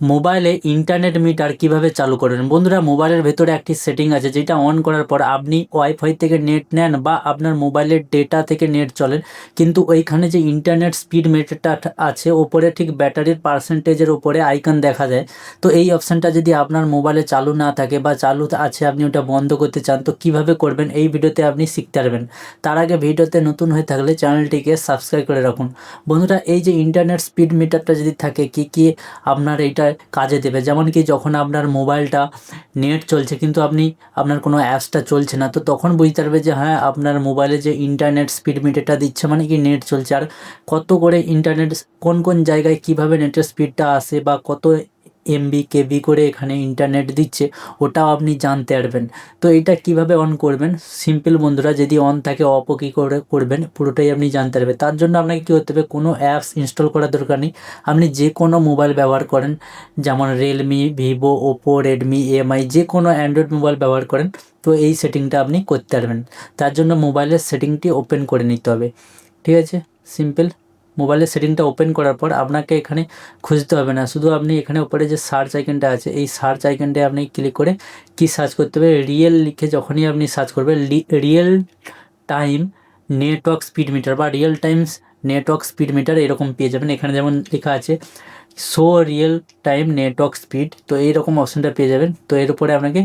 মোবাইলে internet metre কীভাবে চালু করবেন বন্ধুরা, মোবাইলের ভেতরে একটি সেটিং আছে যেটা অন করার পর আপনি ওয়াইফাই থেকে নেট নেন বা আপনার মোবাইলের ডেটা থেকে নেট চলেন। কিন্তু ওইখানে যে ইন্টারনেট স্পিড মিটারটা আছে, ওপরে ঠিক ব্যাটারির পার্সেন্টেজের ওপরে আইকন দেখা যায়। তো এই অপশানটা যদি আপনার মোবাইলে চালু না থাকে বা চালু আছে, আপনি ওটা বন্ধ করতে চান, তো কীভাবে করবেন? এই ভিডিওতে আপনি শিখতে পারবেন। তার আগে ভিডিওতে নতুন হয়ে থাকলে চ্যানেলটিকে সাবস্ক্রাইব করে রাখুন। বন্ধুরা, এই যে ইন্টারনেট স্পিড মিটারটা যদি থাকে, কি কি আপনার এইটা কাজে দেবে। যেমন কি যখন আপনার মোবাইলটা নেট চলছে, কিন্তু আপনি, আপনার কোনো অ্যাপসটা চলছে না, তো তখন বুঝতে পারবে যে হ্যাঁ আপনার মোবাইলে যে ইন্টারনেট স্পিড মিটারটা দিচ্ছে মানে কি নেট চলছে। আর কত করে ইন্টারনেট কোন কোন জায়গায় কীভাবে নেটের স্পিডটা আসে বা কত এমবি কেবি করে এখানে ইন্টারনেট দিচ্ছে, ওটাও আপনি জানতে পারবেন। তো এটা কীভাবে অন করবেন? সিম্পল বন্ধুরা, যদি অন থাকে অপও কী করে করবেন, পুরোটাই আপনি জানতে পারবেন। তার জন্য আপনাকে কী করতে হবে, কোনো অ্যাপস ইনস্টল করার দরকার নেই। আপনি যে কোনো মোবাইল ব্যবহার করেন, যেমন Realme Vivo Oppo Redmi MI যে কোনো অ্যান্ড্রয়েড মোবাইল ব্যবহার করেন, তো এই সেটিংটা আপনি করতে পারবেন। তার জন্য মোবাইলের সেটিংটি ওপেন করে নিতে হবে। ঠিক আছে? সিম্পল মোবাইলের সেটিংটা ওপেন করার পর আপনাকে এখানে খুঁজতে হবে না। শুধু আপনি এখানে উপরে যে সার্চ আইকনটা আছে, এই সার্চ আইকনটায় আপনি ক্লিক করে কি সার্চ করতে হবে? রিয়েল লিখে যখনই আপনি সার্চ করবেন real time network speed meter বা real times network speed meter এরকম পেয়ে যাবেন। এখানে যেমন লেখা আছে show real time network speed তো এইরকম অপশানটা পেয়ে যাবেন। তো এর উপরে আপনাকে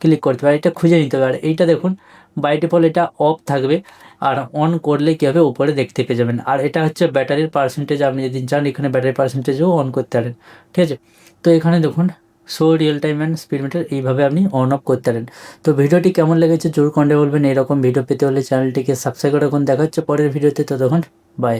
ক্লিক করতে হবে। আর এটা খুঁজে নিতে হবে। আর এইটা দেখুন বাই ডিফল্ট এটা অফ থাকবে। আর অন করলে কী হবে? উপরে দেখতে পেয়ে যাবেন। আর এটা হচ্ছে ব্যাটারির পার্সেন্টেজ আপনি যদি চান এখানে ব্যাটারি পার্সেন্টেজও অন করতে পারেন। ঠিক আছে? তো এখানে দেখুন show real time and speed meter এইভাবে আপনি অন অফ করতে পারেন। তো ভিডিওটি কেমন লেগেছে জোর কন্ডে বলবেন, এরকম ভিডিও পেতে হলে চ্যানেলটিকে সাবস্ক্রাইব করে দেখা হচ্ছে পরের ভিডিওতে তো। তখন বাই